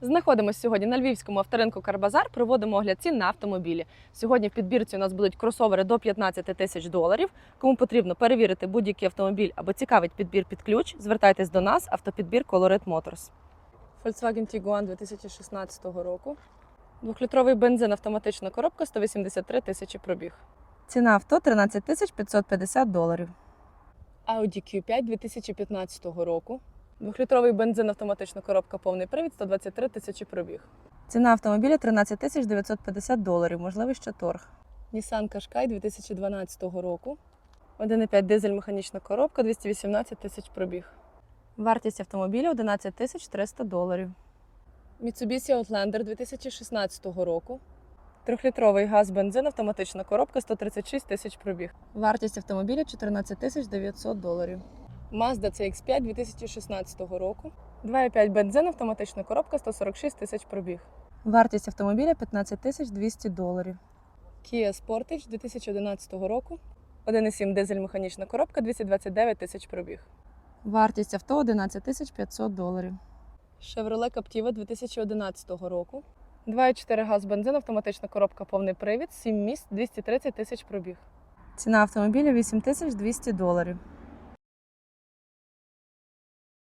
Знаходимося сьогодні на львівському авторинку Карбазар. Проводимо огляд цін на автомобілі. Сьогодні в підбірці у нас будуть кросовери до 15 тисяч доларів. Кому потрібно перевірити будь-який автомобіль або цікавить підбір під ключ, звертайтесь до нас. Автопідбір Colorit Motors. Volkswagen Tiguan 2016 року. Двохлітровий бензин, автоматична коробка 183 тисячі пробіг. Ціна авто 13 тисяч 550 доларів. Audi Q5 2015 року. Двохлітровий бензин, автоматична коробка, повний привід, 123 тисячі пробіг. Ціна автомобіля 13 тисяч 950 доларів, можливий ще торг. Nissan Qashqai 2012 року. 1,5 дизель механічна коробка, 218 тисяч пробіг. Вартість автомобіля 11 тисяч 300 доларів. Mitsubishi Outlander 2016 року. Трьохлітровий газ бензин, автоматична коробка, 136 тисяч пробіг. Вартість автомобіля 14 тисяч 900 доларів. Mazda CX-5 2016 року. 2,5 бензин, автоматична коробка, 146 тисяч пробіг. Вартість автомобіля 15 тисяч 200 доларів. Kia Sportage 2011 року. 1,7 дизель механічна коробка, 229 тисяч пробіг. Вартість авто 11 тисяч 500 доларів. Chevrolet Captiva 2011 року. 2,4 газ бензин, автоматична коробка, повний привід, 7 місць, 230 тисяч пробіг. Ціна автомобіля 8 тисяч 200 доларів.